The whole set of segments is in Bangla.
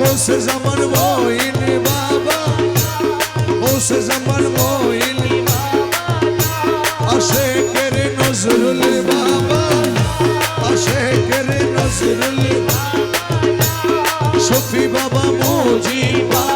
হোস জামান মইন বাবা হোস জামান মইন আসে কেরে নজরুল বাবা আসে কেরে নজরুল শফি বাবা মোজি বাবা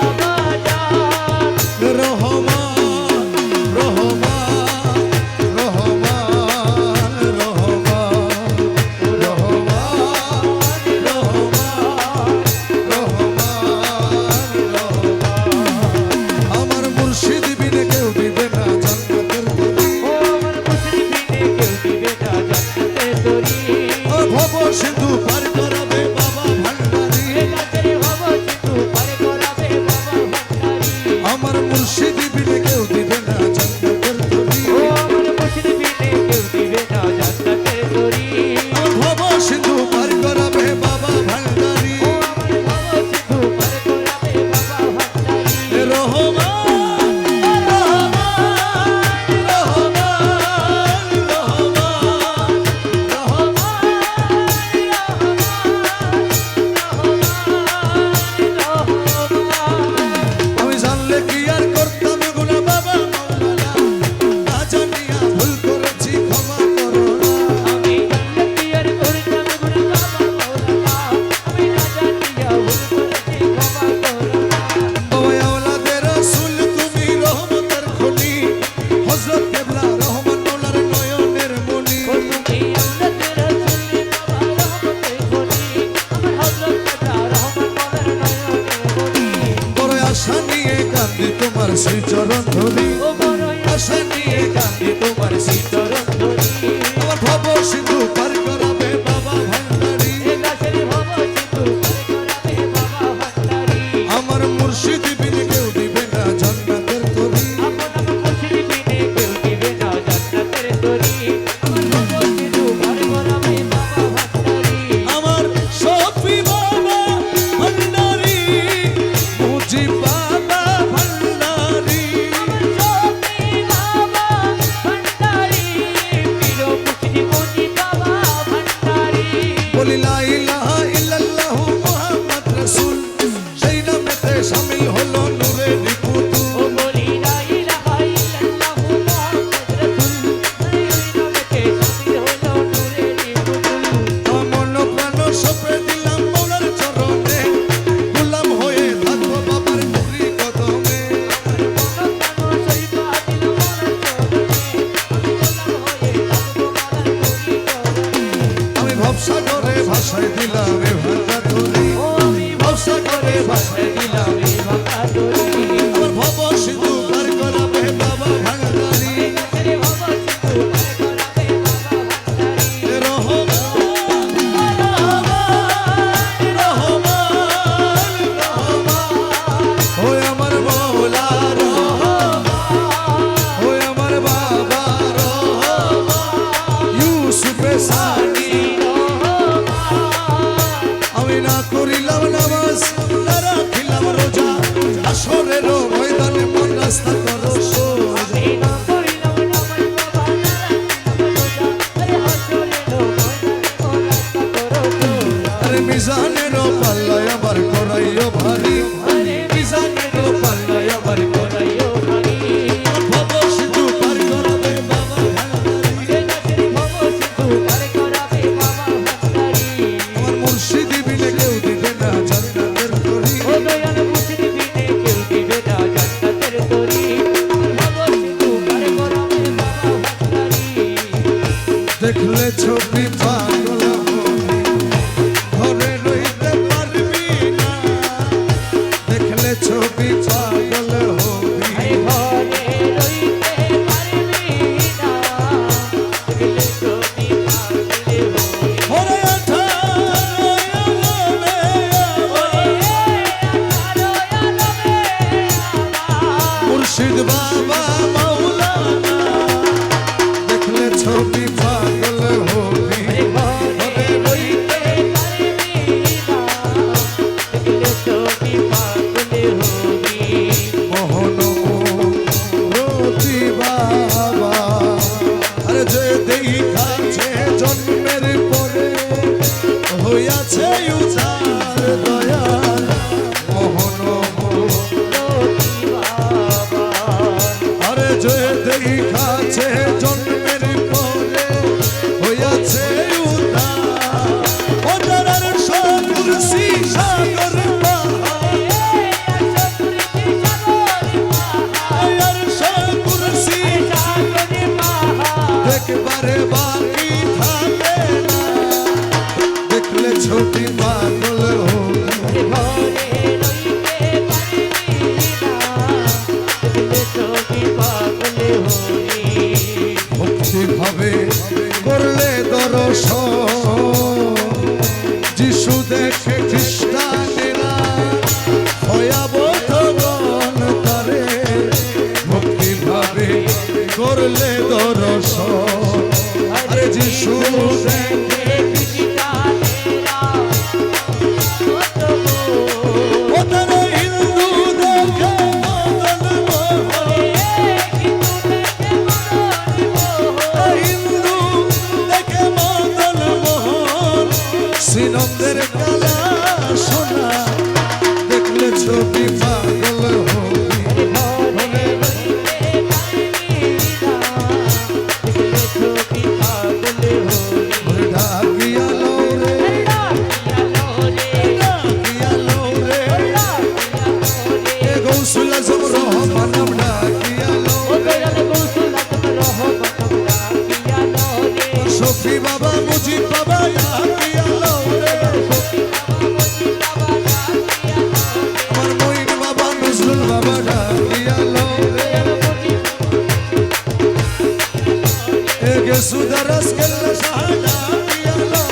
çaran the glitter be fine. ja cię utam. قسو درس كل شهادة يا الله.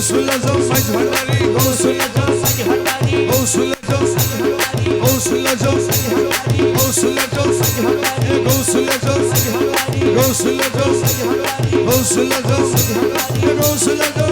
কৌশল সাজ ভান্ডারি কৌশল সাজ ভান্ডারি কৌশল সাজ ভান্ডারি কৌশল সাজ ভান্ডারি কৌশল সাজ ভান্ডারি কৌশল সাজ ভান্ডারি কৌশল সাজ ভান্ডারি কৌশল সাজ ভান্ডারি কৌশল